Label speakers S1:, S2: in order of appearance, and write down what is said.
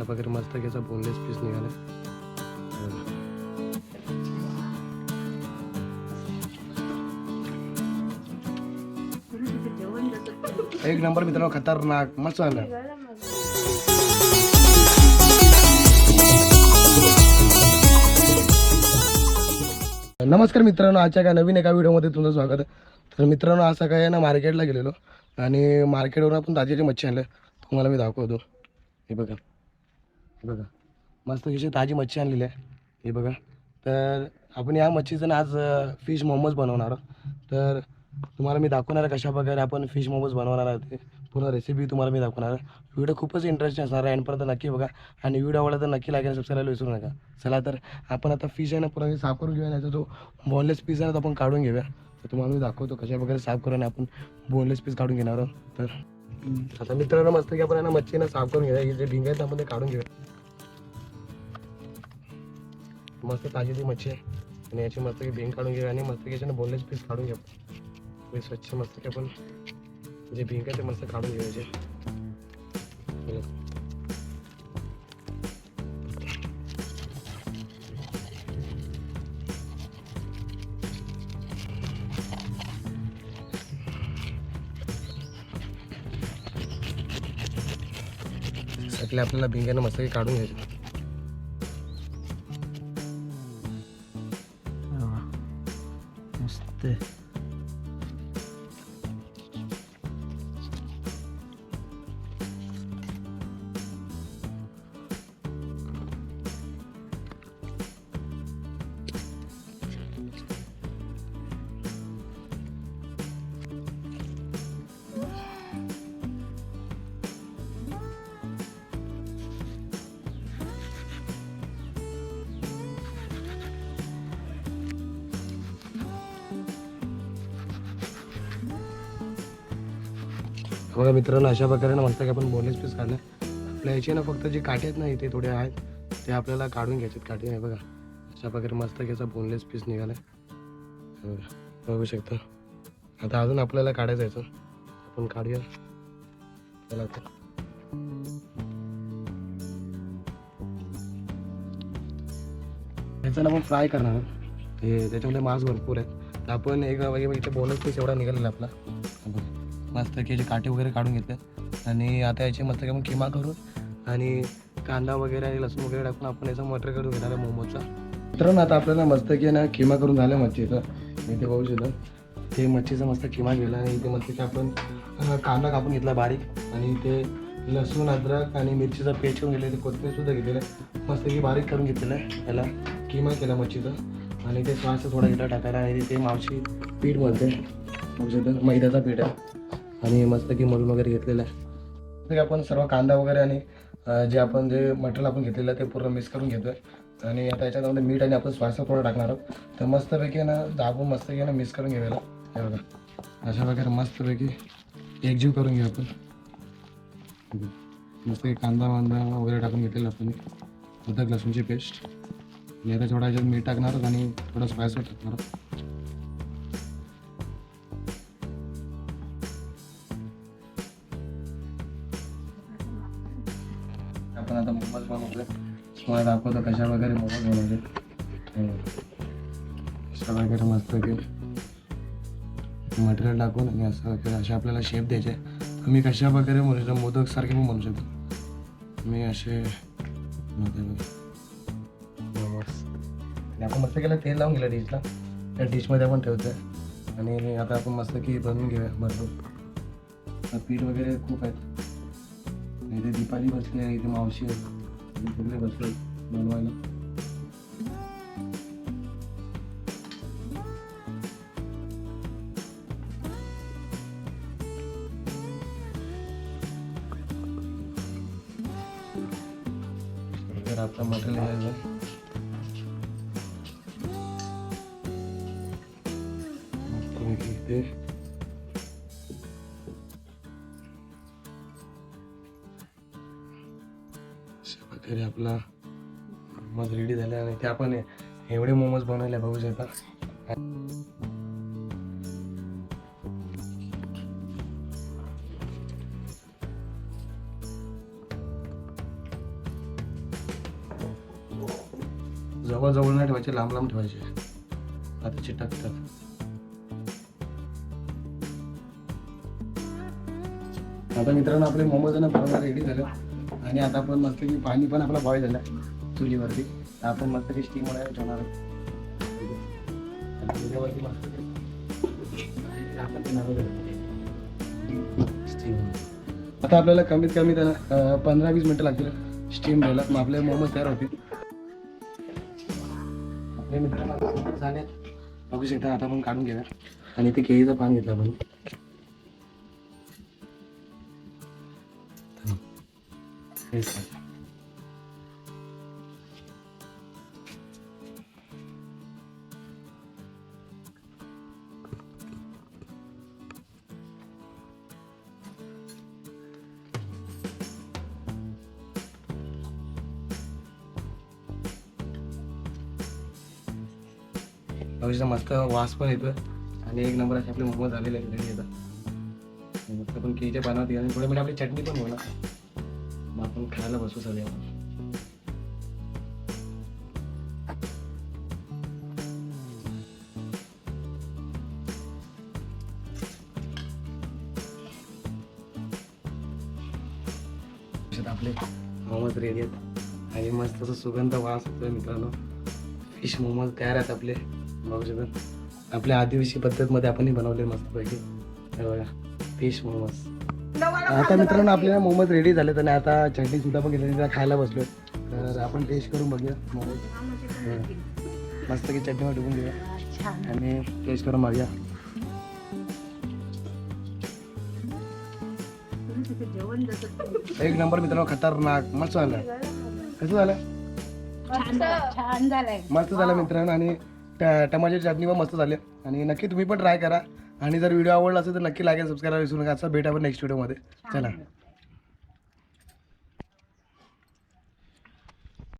S1: अशा वगैरे मस्त घ्यायचा बोनलेस पीस निघाला. एक नंबर मित्रांनो खतरनाक. मस्त झालं. नमस्कार मित्रांनो आजच्या काय नवीन एका व्हिडिओमध्ये तुमचं स्वागत. आहे तर मित्रांनो आज सकाळी आहे ना मार्केटला गेलेलो. आणि मार्केटवरून आपण ताजी मच्छी आणलं. तुम्हाला मी दाखवतो. हे बघा. बघा. मस्त कशी ताजी मच्छी आणलेली आहे. हे बघा. तर आपण या मच्छीचं ना आज फिश मोमोज बनवणार आहोत. तर तुम्हाला मी दाखवणार आहे कशा प्रकारे आपण फिश मोमोज बनवणार आहोत ते. पूर्ण रेसिपी तुम्हाला मी दाखवणार आहे. व्हिडिओ खूपच इंटरेस्टिंग असणार आहे. एंडपर्यंत नक्की बघा. आणि व्हिडिओ आवडला तर नक्की लागेल आणि सबस्क्राईब विसरू नका. चला तर आपण आता फिश आहे ना पूर्ण साफ करून घेऊया. याचा जो बोनलेस पीस आहे ना तो आपण काढून घेऊया. तर तुम्हाला मी दाखवतो कशा प्रकारे साफ करून आपण बोनलेस पीस काढून घेणार आहोत. तर आता मित्रांनो मस्त की आपण आहे साफ करून घेऊया. जे ढिंग आहेत त्यामध्ये काढून घेऊया. मस्त ताजी ती मच्छी आहे. आणि याची मस्त की भिंग काढून घेऊया आणि मस्त की याच्यानं बोनलेस पीस काढून घेऊ स्वच्छ मस्त की आपण जे भिंग आहे ते मस्त काढून घ्यायचे सगळे आपल्याला भिंग्यानं मस्तकी काढून घ्यायचं.
S2: मस्त.
S1: बघा मित्रांनो अशा प्रकारे ना मस्त की आपण बोनलेस पीस काढलं आपल्या याचे ना फक्त जे काटे आहेत ना इथे थोडे आहेत ते आपल्याला काढून घ्यायचे काटे आहे बघा. अशा प्रकारे मस्त घ्यायचा बोनलेस पीस निघाला हे बघू शकता. आता अजून आपल्याला काढायचं यायचं आपण काढूया. चला तर याचं ना आपण फ्राय करणार हे त्याच्यामध्ये मांस भरपूर आहेत. तर आपण एक इथे बोनस पीस एवढा निघालेला आपला. मस्त याचे काटे वगैरे काढून घेतले. आणि आता याचे मस्त की आपण किमा करून आणि कांदा वगैरे आणि लसूण वगैरे टाकून आपण याचा मटर करून घेणार आहे मोमोचा. मित्रांनो आता आपल्याला मस्त की ना किमा करून झालं मच्छीचं इथे. पाहू शकतो. ते मच्छीचा मस्त किमा गेला आणि इथे मस्त की आपण कांदा कापून घेतला बारीक. आणि ते लसूण अद्रक आणि मिरचीचा पेस्ट करून घेतले ते कोथमीरसुद्धा घेतलेलं आहे. मस्त की बारीक करून घेतलेलं आहे. त्याला किमा केला मच्छीचा. आणि ते श्वास थोडा इथं टाकायला आणि ते मावशी पीठ बोलते. मैद्याचा पीठ आहे. आणि मस्त की वगैरे घेतलेलं आहे. आपण सर्व कांदा वगैरे आणि जे आपण जे मटेरियल आपण घेतलेलं आहे ते पूर्ण मिक्स करून घेतोय. आणि आता याच्यामध्ये मीठ आणि आपण स्वास थोडं टाकणार आहोत. तर मस्तपैकी ना दाबून मस्तपैकी ना मिक्स करून घेऊया हे बघा. अशा प्रकारे मस्तपैकी एकजीव करून घेऊ आपण. मस्त की कांदा वांदा वगैरे टाकून घेतलेला आपण. अदरक लसूणची पेस्ट आणि आता थोडा याच्यात मीठ टाकणार आणि थोडं स्पायस टाकणार आपण आता मोबाईल बनवतोय तुम्हाला दाखवतो कशा वगैरे मोबाईल बनवले. अशा वगैरे मस्त की मटेरियल टाकून आणि असं वगैरे असे आपल्याला शेप द्यायचे. तुम्ही कशा वगैरे म्हणू शकता? मोदक सारखे पण म्हणू शकतो. मी असे आणि आपण मस्त केलं तेल लावून गेलं डिशला त्या डिशमध्ये आपण ठेवतोय. आणि आता आपण मस्त की बनवून घेऊया. भरपूर. पीठ वगैरे खूप आहेत. इथे दीपाली बसली आहे इथे मावशी आहे सगळे बसले आहेत बनवायला. तर मटेरियल आहे मस्तपैकी इथे तरी आपला मोमोज रेडी झाले आणि ते आपण एवढे मोमोज बनवले बघू शकता. जवळ जवळ नाही ठेवायचे लांब लांब ठेवायचे. आता चिटकतात आता मित्रांनो आपले मोमोज ना बनवायला रेडी झाले. आणि आता आपण मस्त की पाणी पण आपला बॉईल झालं चुलीवरती. आपण मस्त की स्टीम वगैरे ठेवणार चुलीवरती मस्त आता आपल्याला कमीत कमी त्यांना पंधरा वीस मिनटं लागतील स्टीम द्यायला. मग आपले मोमोज तयार होतील. आपले मोमोज झाले. बघू शकता आता आपण काढून घेऊया आणि ते केळीचं पान घेतलं आपण. हेच आहे. मस्त वास पण येतो आणि एक नंबर असे आपले मोमो झालेले आहेत मस्त पण केळीच्या पानावर आणि थोडे म्हणजे आपली चटणी पण होणार मग आपण खायला बसू सगळे. आपण आपले. मोमोज रेडी आहेत. आणि मस्त असं सुगंध वास होतोय मित्रांनो. फिश मोमोज तयार आहेत आपले. बघू शकता आपल्या आदिवासी पद्धतमध्ये आपणही बनवले मस्तपैकी. हे बघा. फिश मोमोज. आता मित्रांनो आपल्याला मोमोज रेडी झाले आणि आता चटणी सुद्धा पण घेतली खायला बसलोय. तर आपण टेस्ट करून बघूया मोमोज. मस्त की चटणीवर डुबून घेऊया. आणि टेस्ट करून बघूया. एक नंबर मित्रांनो खतरनाक. मस्त झालं. कसं झालं? मस्त झालं मित्रांनो आणि ट- टमाट्याची चटणी पण मस्त झाली. आणि नक्की तुम्ही पण ट्राय करा. आणि जर व्हिडिओ आवडला असेल तर नक्की लाईक आणि सबस्क्राईब विसरू नका. असं भेटा आपण नेक्स्ट व्हिडिओमध्ये चला.